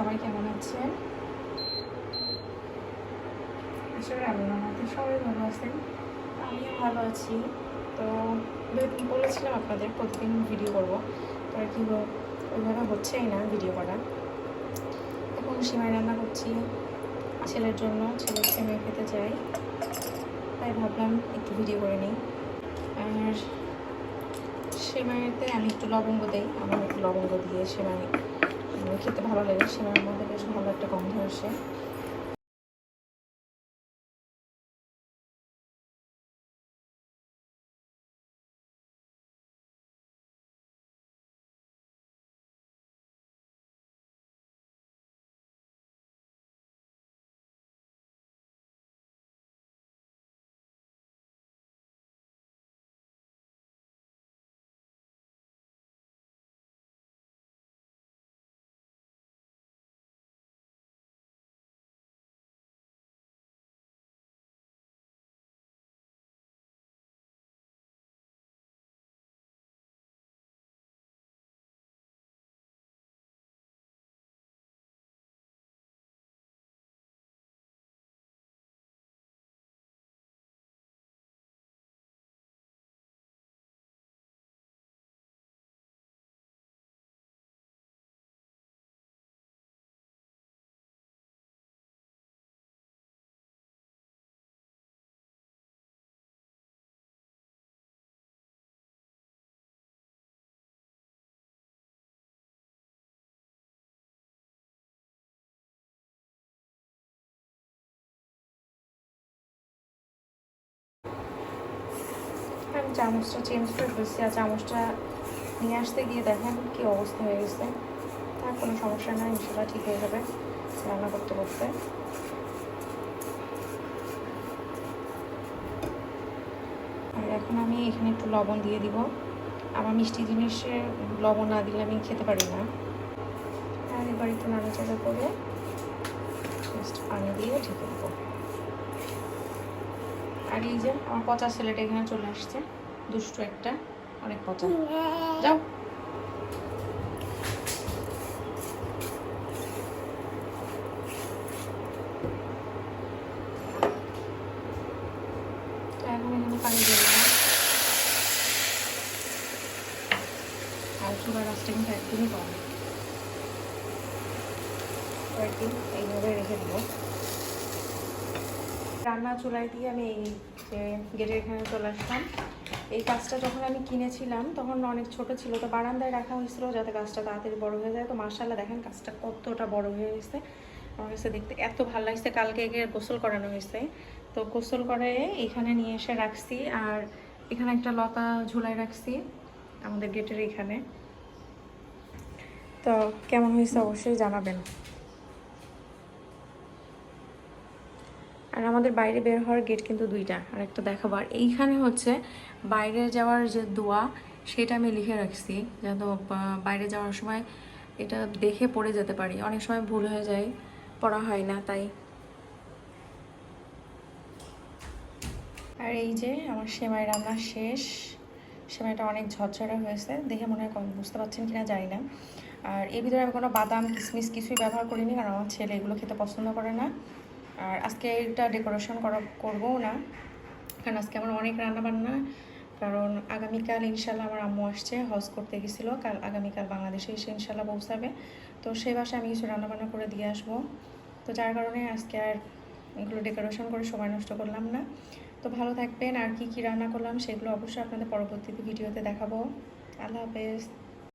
সবাই কেমন আছেন? আসলে আমাদের সবাই ভালো আছেন। আমিও ভালো আছি। তো বলেছিলাম আপনাদের প্রতিদিন ভিডিও করব, তো আর কি ওইভাবে হচ্ছেই না ভিডিও করা। এখন সিমাই রান্না করছি, ছেলের জন্য, ছেলের সেমে খেতে চাই। তাই ভাবলাম একটু ভিডিও করে নিই। আর সেমাইতে আমি একটু লবঙ্গ দিই, আমার একটু লবঙ্গ দিয়ে সেমাই খেতে ভালো লাগে সেমাইয়ের মধ্যে বেশ ভালো একটা গন্ধ আসে। চামচটা চেঞ্জ করে ফেলছি আর চামচটা নিয়ে আসতে গিয়ে দেখেন কি অবস্থা হয়ে গেছে। আর কোনো সমস্যা নয় ইনশাল্লাহ ঠিক হয়ে যাবে রান্না করতে করতে। আর এখন আমি এখানে একটু লবণ দিয়ে দিব। আমার মিষ্টি জিনিসে লবণ না দিলে আমি খেতে পারি না। আর এবার একটু নাড়াচাড়া করে জাস্ট পানি দিয়ে ঢেকে দেবো। আর এই যে আমার পচা ছেলেটা এখানে চলে আসছে, দুষ্টু একটা, অনেক পচা। যাও। পানি দিয়ে আর একদমই এইভাবে রেখে দেবো। রান্না চুলায় দিয়ে আমি এই যে গেটের এখানে চলে আসলাম। এই গাছটা যখন আমি কিনেছিলাম, তখন অনেক ছোট ছিল, তো বারান্দায় রাখা হয়েছিল যাতে গাছটা তাড়াতাড়ি বড় হয়ে যায়। তো মার্শাল্লাহ দেখেন গাছটা কতটা বড় হয়ে গেছে। আমার কাছে দেখতে এত ভালো লাগছে, কালকে গিয়ে গোসল করানো হয়েছে। তো গোসল করে এখানে নিয়ে এসে রাখছি, আর এখানে একটা লতা ঝুলাই রাখছি, আমাদের গেটের এখানে। তো কেমন হয়েছে অবশ্যই জানাবেন। আর আমাদের বাইরে বের হওয়ার গেট কিন্তু দুইটা, আর একটা দেখাবো। আর এইখানে হচ্ছে বাইরে যাওয়ার যে দোয়া, সেটা আমি লিখে রাখছি, যেন বাইরে যাওয়ার সময় এটা দেখে পড়ে যেতে পারি। অনেক সময় ভুল হয়ে যায়, পড়া হয় না, তাই। আর এই যে আমার সেমাই রান্না শেষ, সেমাইটা অনেক ঝরঝরা হয়েছে, দেখে মনে হয় বুঝতে পারছেন কিনা জানি না। আর এর ভিতরে আমি কোনো বাদাম কিশমিশ কিছুই ব্যবহার করিনি, কারণ আমার ছেলে এগুলো খেতে পছন্দ করে না। আর আজকে এটা ডেকোরেশন করা করব না, কারণ আজকে আমার অনেক রান্না বান্না কারণ আগামীকাল ইনশাল্লাহ আমার আম্মু আসছে হজ করতে গেছিল, কাল, আগামীকাল বাংলাদেশে এসে ইনশাল্লাহ পৌঁছাবে। তো সেই বাসায় আমি কিছু রান্না বান্না করে দিয়ে আসব। তো যার কারণে আজকে আর এগুলো ডেকোরেশন করে সময় নষ্ট করলাম না। তো ভালো থাকবেন, আর কি কি রান্না করলাম সেগুলো অবশ্যই আপনাদের পরবর্তীতে ভিডিওতে দেখাবো। আল্লাহ হাফেজ।